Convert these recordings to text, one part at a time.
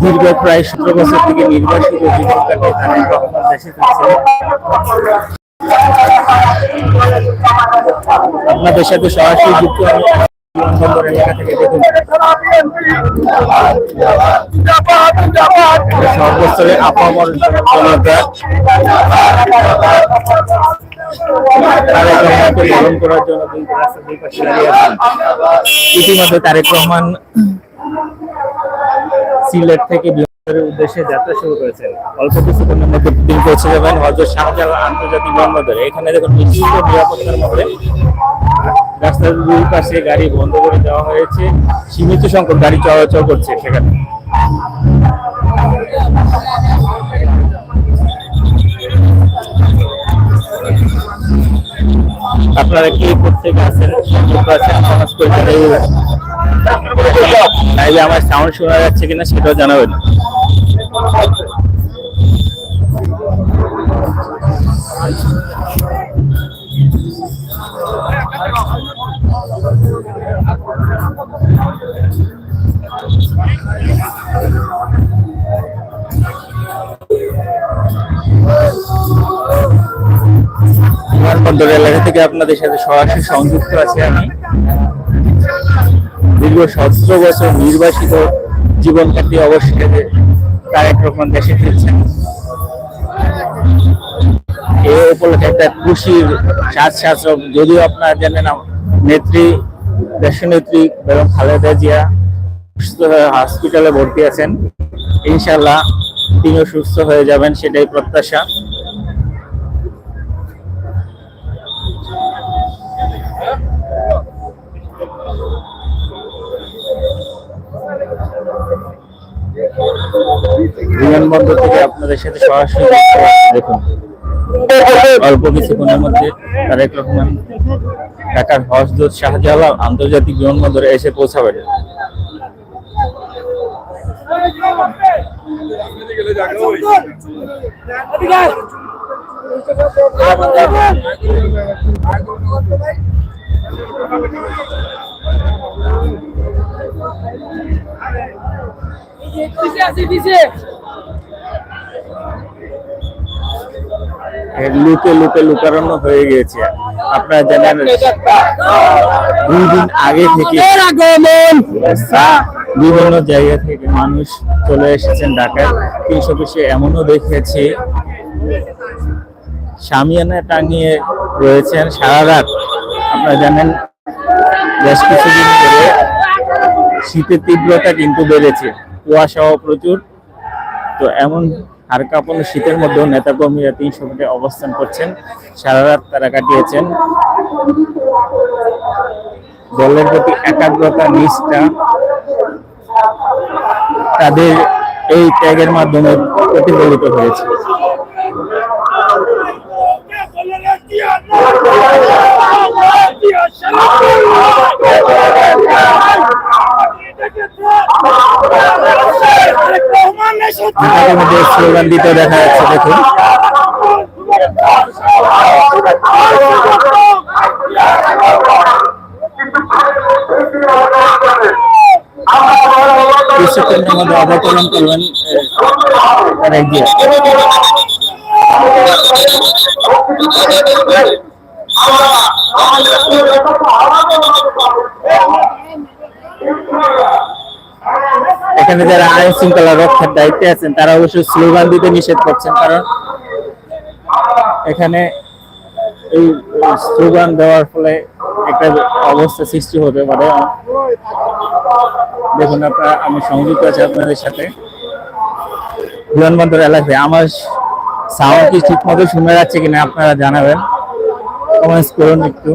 দীর্ঘ প্রায় সতেরো বছর থেকে দেশে আপনাদের সাথে সরাসরি যুক্ত সর্বস্তরে আপামর করার জন্য ইতিমধ্যে তারেক রহমান সিলেট থেকে বিমানের উদ্দেশ্যে যাত্রা শুরু করেছেন। অল্প কিছুক্ষণের মধ্যে তিনি পৌঁছে যাবেন হজরত শাহজালাল আন্তর্জাতিক বিমানবন্দরে এখানে দেখুন নিশ্চিত নিরাপত্তার মধ্যে রাস্তার দুই পাশে গাড়ি বন্ধ করে দেওয়া হয়েছে। সীমিত সংখ্যক গাড়ি চলাচল করছে সেখানে। আপনারা কি প্রত্যেকে আছেন? আছেন সমাজ পরিচয় তাইলে আমার সাউন্ড শোনা যাচ্ছে কিনা সেটাও জানাবেন বিমানবন্দর এলাকা থেকে আপনাদের সাথে সরাসরি সংযুক্ত আছি আমি। দীর্ঘ সতেরো বছর নির্বাসিত জীবন কাটিয়ে অবশ্যই তারেক রহমান দেশে ফিরছেন। এ উপলক্ষে একটা খুশির সাজ শাসক যদিও আপনারা জানেন নেত্রী দেশনেত্রী বেগম খালেদা জিয়া সুস্থ হয়ে হসপিটালে ভর্তি আছেন। ইনশাল্লাহ তিনিও সুস্থ হয়ে যাবেন, সেটাই প্রত্যাশা। বিমানবন্দর থেকে আপনাদের সাথে সরাসরি দেখুন। অল্প কিছুক্ষণের মধ্যে তারেক রহমান ঢাকার হজরত শাহজালাল আন্তর্জাতিক বিমানবন্দরে এসে পৌঁছাবেন। এর লুকে লুকে লুকানো হয়ে গিয়েছে আপনারা জানেন দুই দিন আগে থেকে বিভিন্ন জায়গা থেকে মানুষ চলে এসেছেন ঢাকায়। তিনশো অফিসে এমনও দেখেছি সামিয়ানা টাঙিয়ে রয়েছেন সারা রাত। আপনারা জানেন বেশ কিছুদিন ধরে শীতের তীব্রতা কিন্তু বেড়েছে। কুয়াশাও প্রচুর। তো এমন হাড় কাঁপানো শীতের মধ্যেও নেতাকর্মীরা তিনশো ফুটে অবস্থান করছেন সারা রাত তারা কাটিয়েছেন দলের প্রতি একাগ্রতা নিষ্ঠা তাদের এই ত্যাগের মাধ্যমে প্রতিফলিত হয়েছে স্লোগান দিতে দেখা যাচ্ছে দেখুন অবতরণ করবেন আহ, তারেক এখানে যারা আইন শৃঙ্খলা রক্ষার দায়িত্বে আছেন, তারা অবশ্যই স্লোগান দিতে নিষেধ করছেন, কারণ এখানে এই স্লোগান দেওয়ার ফলে একটা অবস্থা সৃষ্টি হতে পারে। দেখুন আপনারা, আমি সংযুক্ত আছি আপনাদের সাথে। বিমানবন্দর এলাকায় আমার সাউন্ড কি ঠিক মতো শুনে যাচ্ছে কিনা আপনারা জানাবেন। কমেন্টস করুন একটু।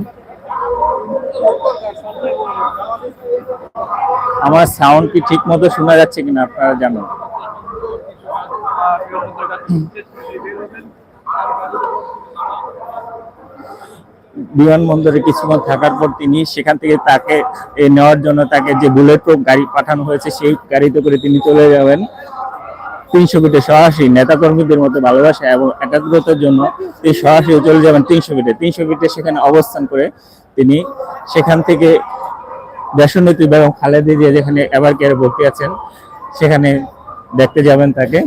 আমার সাউন্ড কি ঠিক মতো শোনা যাচ্ছে কিনা আপনারা জানেন। বিমানবন্দরে কিছুক্ষণ থাকার পর তিনি সেখান থেকে তাকে নেওয়ার জন্য তাকে যে বুলেট প্রুফ গাড়ি পাঠানো হয়েছে, সেই গাড়িতে করে তিনি চলে যাবেন। তিনশো ফিটে সরাসরি নেতাকর্মীদের মতো ভালোবাসা এবং একাগ্রতার জন্য তিনি সরাসরি চলে যাবেন তিনশো ফিটে তিনশো ফিটে সেখানে অবস্থান করে তিনি সেখান থেকে দেশনেত্রী বেগম খালেদা জিয়া যেখানে এবার কেয়ারে ভর্তি আছেন, সেখানে দেখতে যাবেন তাকে।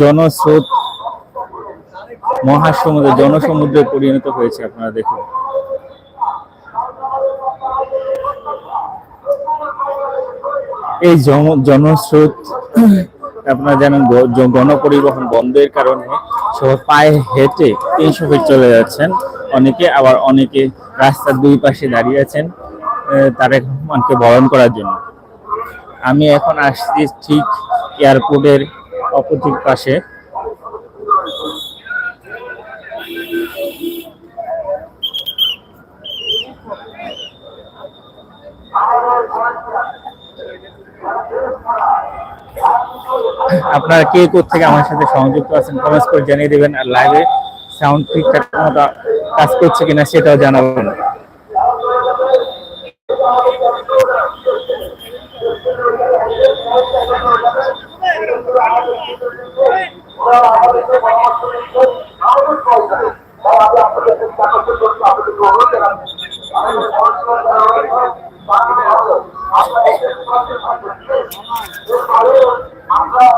জনস্রোত, মহাসমুদ্র, জনসমুদ্রে পরিণত হয়েছে, আপনারা দেখুন। এই জন- জনস্রোত, আপনার জানেন গণপরিবহন বন্ধের কারণে সবাই পায়ে হেঁটে তিনশো ফিট চলে যাচ্ছেন। অনেকে আবার অনেকে রাস্তার দুই পাশে দাঁড়িয়ে আছেন তারেক রহমানকে বরণ করার জন্য। আমি এখন আসছি ঠিক এয়ারপোর্টের অপোজিট পাশে। আপনারা কে থেকে আমার সাথে সংযুক্ত আছেন কমেন্টস করে জানিয়ে দেবেন আর লাইভে সাউন্ড ঠিকঠাক মতো কাজ করছে কিনা সেটাও জানাবেন আমাদের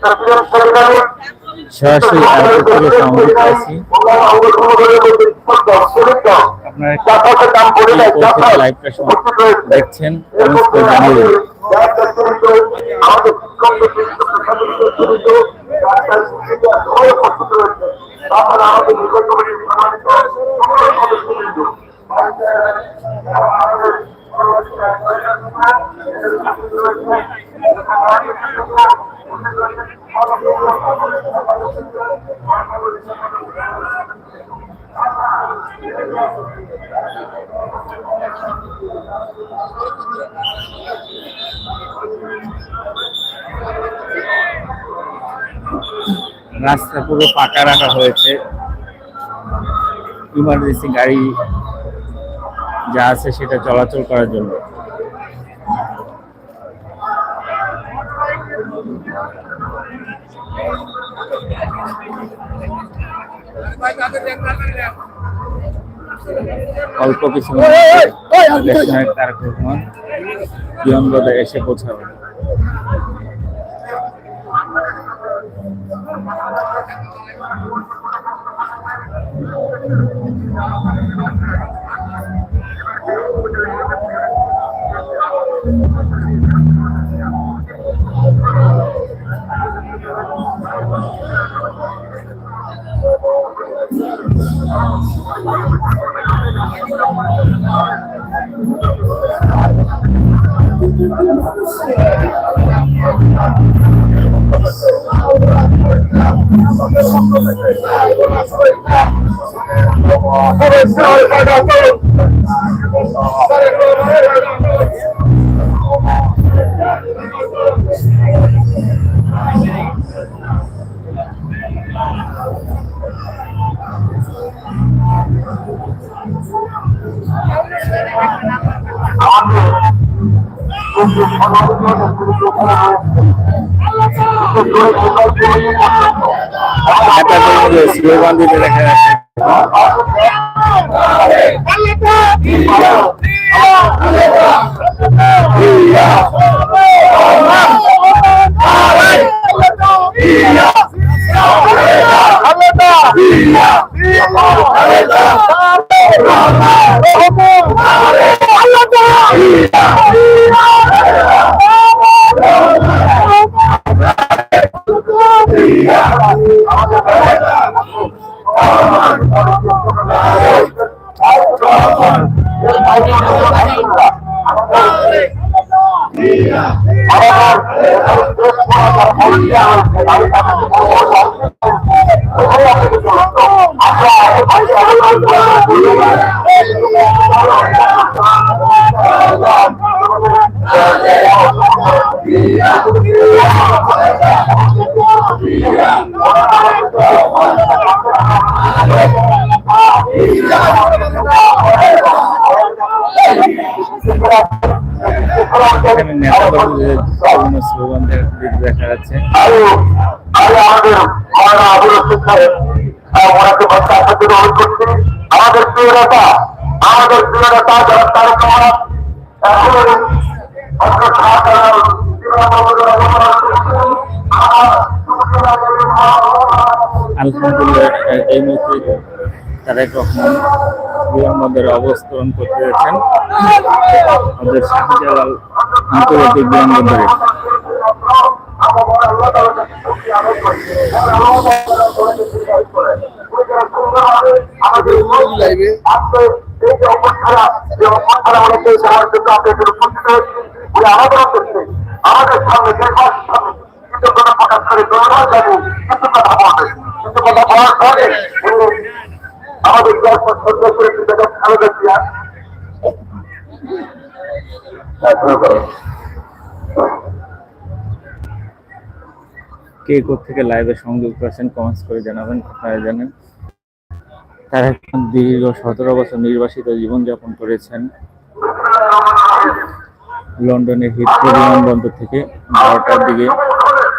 ছাত্ররা ছাত্ররা সরাসরি এয়ারপোর্ট থেকে সংযুক্ত আছি আপনারা কে থেকে লাইভটা দেখছেন কমেন্টস করে জানিয়ে দেবেন রাস্তা পুরো পাকা রাখা হয়েছে ইমার্জেন্সি গাড়ি যা আছে সেটা চলাচল করার জন্য অল্প কিছু এসে তারেক রহমান বিমানবন্দরে এসে পৌঁছাবে স্লোগান দিতে দেখা যাচ্ছে Yeah! আল্লাহ স্লোগান দেখা যাচ্ছে আমাদের প্রিয় নেতা আমাদের আলহামদুলিল্লাহ, এই মুহূর্তে তারেক রহমান বিমানবন্দরে অবতরণ করতে যাচ্ছেন। আমাদের শাহজালাল আন্তর্জাতিক বিমানবন্দরে আমাদের সামনে কথা প্রকাশ করে কিছু কথা বলবে কিছু কথা বলার পরে থেকে লাইভে আছেন কমেন্টস করে জানাবেন জানেন। তারা দীর্ঘ সতেরো বছর নির্বাসিত জীবনযাপন করেছেন। লন্ডনের হিথ্রো বিমানবন্দর থেকে বারোটার দিকে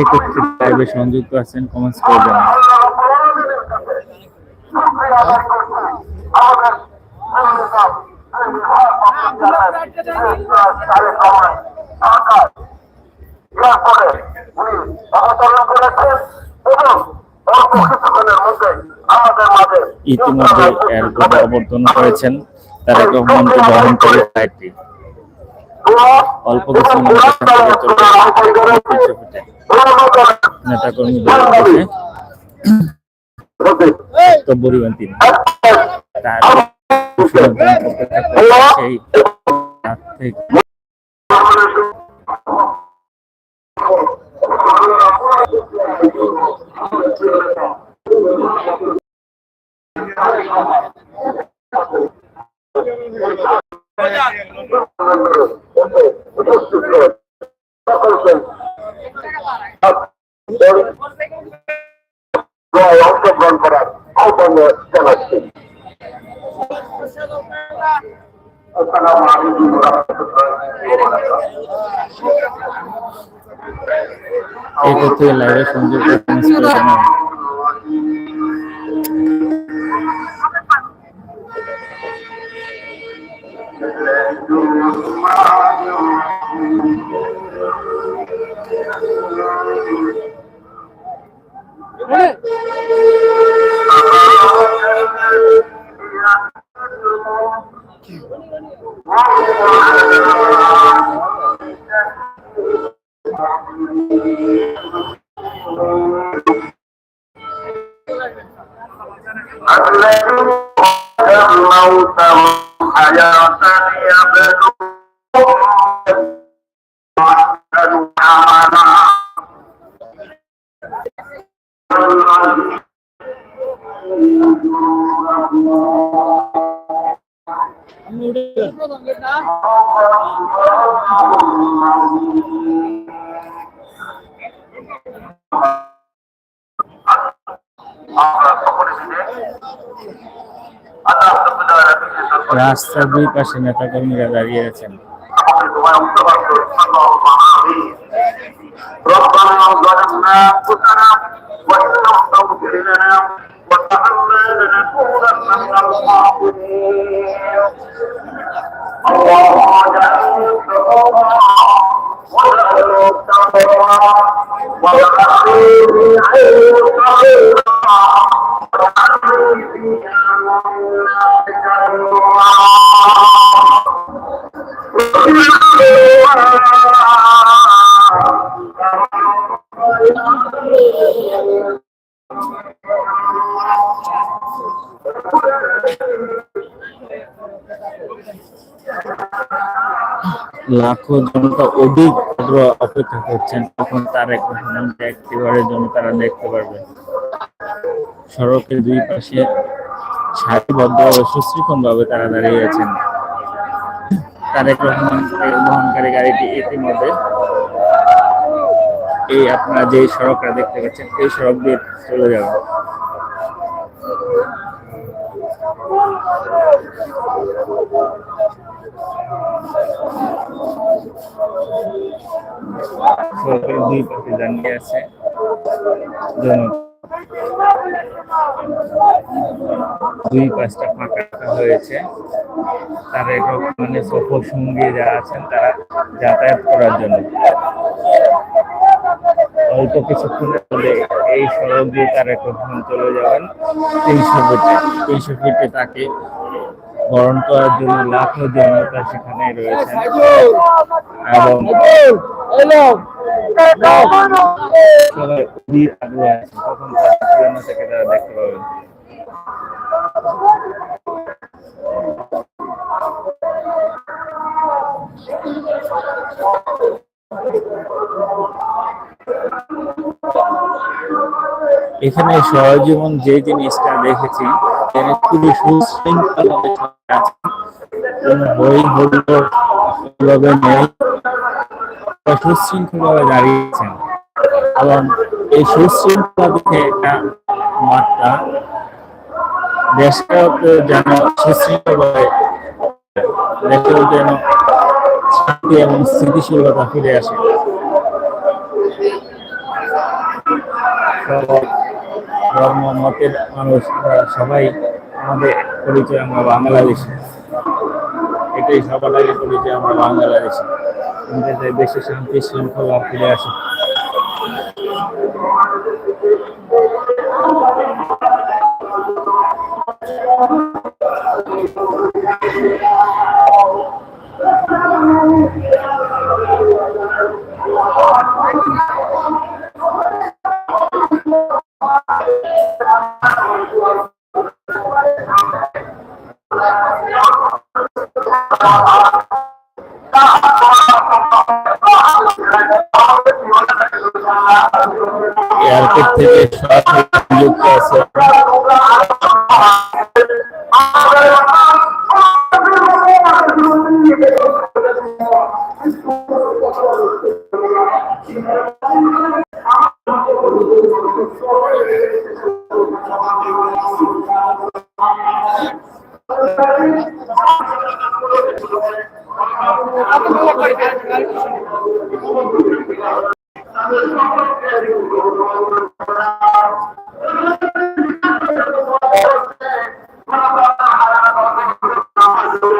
কে থেকে লাইভে সংযুক্ত আছেন কমেন্টস করে জানাবেন ইতিমধ্যে এয়ারপোর্টে অবতরণ করেছেন তারেক রহমানকে বহন করে ফ্লাইটটি অল্প কিছু মধ্যে এখান থেকে চলে যাবে পিছু ফুটে নেতা কর্মীদের উদ্দেশ্যে বক্তব্য দিবেন তিনি। তার সেই রাত থেকে অংশগ্রহণ করার আহ্বান জানাচ্ছি করে কমেন্টস করে জানাবেন রাস্তার দুই পাশে নেতা কর্মীরা দাঁড়িয়ে আছেন আমাদের দোয়া মুস্তফা সাল্লাল্লাহু আলাইহি ربنا লাখো জনতা অধিক অপেক্ষা করছেন, তখন তার এক ঘটনা একেবারে জন্য তারা দেখতে পারবে। সড়কের দুই পাশে সারিবদ্ধভাবে সুশৃঙ্খল ভাবে তারা দাঁড়িয়ে আছেন। তারেক রহমান বহনকারী গাড়িটি ইতিমধ্যে এই আপনারা যে সড়কটা দেখতে পাচ্ছেন, এই সড়ক দিয়ে চলে যাবে। দুই পাশে দাঁড়িয়ে আছে জনতা দুই পাঁচটা ফাঁকা হয়েছে। তারা মানে সফর সঙ্গী যারা আছেন তারা যাতায়াত করার জন্য। অল্প কিছুক্ষণের মধ্যে এই সড়ক দিয়ে তারা কখন চলে যাবেন। তিনশো ফিটে তিনশো ফিটে তাকে বরণ করার জন্য লাখো জনতা সেখানে রয়েছেন। এবং এখানে সহজীবন যে জিনিসটা দেখেছি এখানে খুবই সুশৃঙ্খল আছে কোনো বই হল্লোভাবে নেই। সুশৃঙ্খল ভাবে দাঁড়িয়েছেন। এবং এই সুশৃঙ্খলা দেখে একটা মাত্রা দেশটাও যেন সুশৃঙ্খল ভাবে দেশেও যেন শান্তি এবং স্থিতিশীলতা ফিরে আসে। ধর্ম, মতের মানুষ সবাই আমাদের পরিচয় আমরা বাংলাদেশি। এটাই সবার আগে পরিচয় আমরা বাংলাদেশি। আমাদের দেশে শান্তি শৃঙ্খলা ফিরে আসে এয়ারপোর্ট যুক্ত আছে।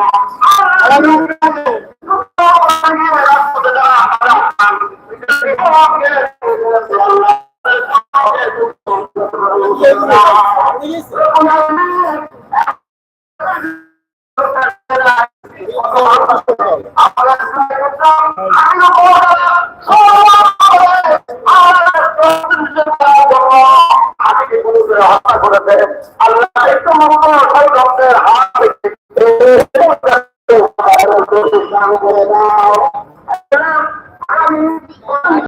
Halo, Halo.